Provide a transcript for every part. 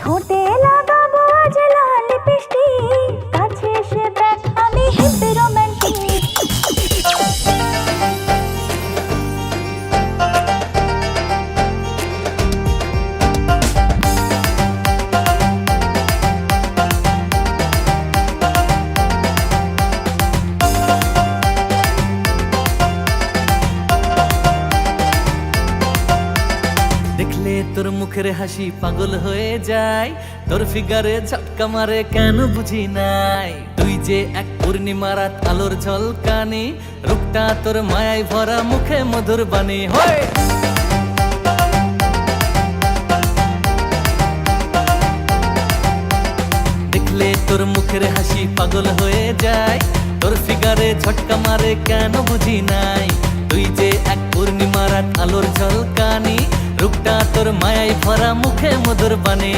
ঠোঁটে লাগাবো আজ লাল লিপস্টিক তোর মুখের হাসি পাগল হয়ে যায়। তোর ফিগারে ঝটকা মারে কেন বুঝি নাই। তুই যে এক পূর্ণিমা রাত আলোর ঝলকানি, রূপটা তোর মায়ায় ভরা মুখে মধুর বাণী। হয়! তোর মুখের হাসি পাগল হয়ে যায়। তোর ফিগারে ঝটকা মারে কেন বুঝি নাই। তুই যে এক পূর্ণিমা রাত আলোর ঝলকানি রূপটা তোর মায়াই ভরা মুখে মধুর বাণী।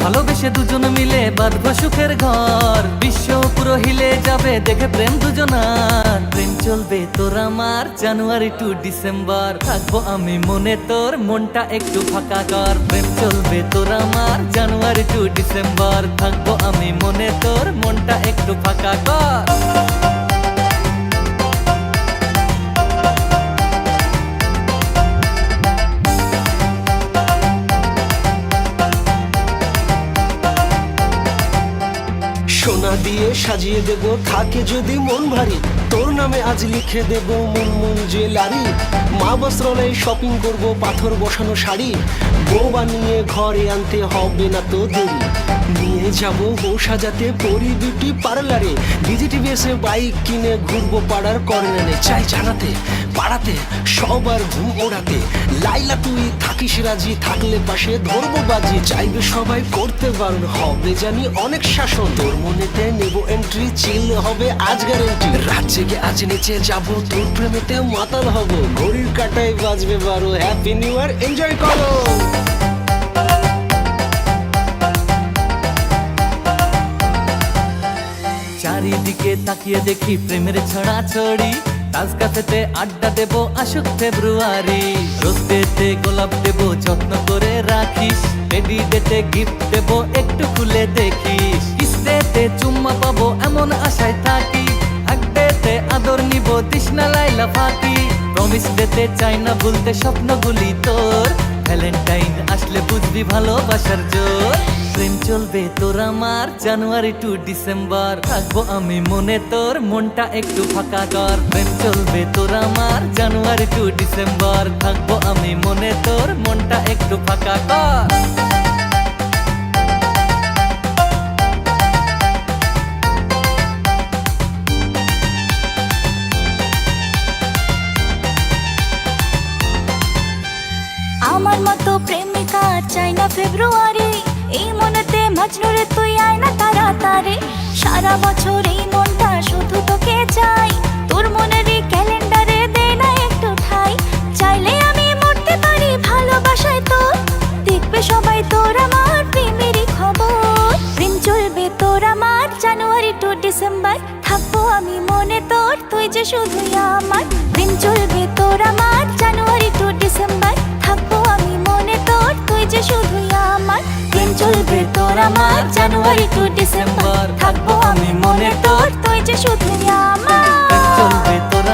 ভালোবেসে দুজন মিলে বাঁধবো সুখের ঘর। বিশ্ব পুরো হিলে যাবে, দেখে প্রেম দুজনার। প্রেম চলবে তোর আমার জানুয়ারি টু ডিসেম্বর। থাকব আমি মনে তোর, মনটা একটু ফাঁকা কর। প্রেম চলবে তোর আমার জানুয়ারি টু ডিসেম্বর। থাকব আমি মনে তোর, মনটা একটু ফাঁকা কর। সোনা দিয়ে সাজিয়ে দেব, থাকে যদি মন ভারী। তোর নামে আজ লিখে দেব মন মন জুয়েলারি। মা বস্ত্রালয়ে শপিং করব, পাথর বসানো শাড়ি। বউ বানিয়ে ঘরে আনতে হবে না তো দেরি। নিয়ে যাব বউ সাজাতে, পরি দুটি পার্লারে। ডিজিটিভিএসে বাইক কিনে ঘুরবো পাড়ার কর্নারে। চাই জানাতে, পাড়াতে, সবার ঘুম ওড়াতে। লাইলা, তুই থাকিস রাজি, থাকলে পাশে ধরবো বাজি। চাইবে সবাই করতে বারণ, হবে জানি অনেক শাসন। তোর এন্ট্রি চিল হবে আজ রাত জেগে আজ যাব, তোর প্রেমেতে মাতাল ঘড়ির বাজবে বারো হ্যাপি নিউ ইয়ার এনজয় করো। চারিদিকে তাকিয়ে দেখি প্রেমের ছড়া ছড়ি তাজ আড্ডা দেব আসুক ফেব্রুয়ারি। রোজ গোলাপ দেব যত্ন করে রাখিস। রেডি ডেতে গিফট দেব, একটু খুলে দেখিস। ডেতে চুম্মা পাবো এমন আশায় থাকি। এক ডেতে আদর নিব তৃষ্ণা লাইলা ফাঁকি। প্রমিস ডেতে চাই না ভুলতে স্বপ্নগুলি তোর। ভ্যালেন্টাইন আসলে বুঝবি ভালোবাসার জোর। প্রেম চলবে তোর আমার জানুয়ারি টু ডিসেম্বর থাকব আমি মনে তোর, মনটা একটু ফাঁকা কর। প্রেম চলবে তোর আমার জানুয়ারি টু ডিসেম্বর থাকব আমি মনে তোর, মনটা একটু ফাঁকা কর। মতো প্রেমিকা চাই না ফেব্রুয়ারি। এই মনেতে মাজনুরে তুই আয় না তাড়াতাড়ি। সারা বছর এই মনটা শুধু তোকে চাই। তোর মনেরই ক্যালেন্ডারে দে না একটু ঠাই। চাইলে আমি মরতে পারি ভালোবাসায় তোর দেখবে সবাই তোর আমার প্রেমেরই খবর। প্রেম চলবে তোর আমার জানুয়ারি টু ডিসেম্বর। থাকব আমি মনে তোর, তুই যে শুধুই আমার। প্রেম চলবে তোর আমার জানুয়ারি টু ডিসেম্বর থাকব আমি মনে তোর তুই যে শুধু আমার। চলবে তোর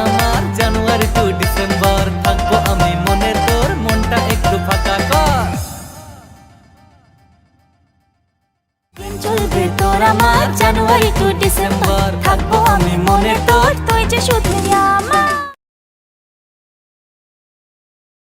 জানুয়ারি টু ডিসেম্বর থাকব আমি মনে তোর তুই যে শুধু আমার।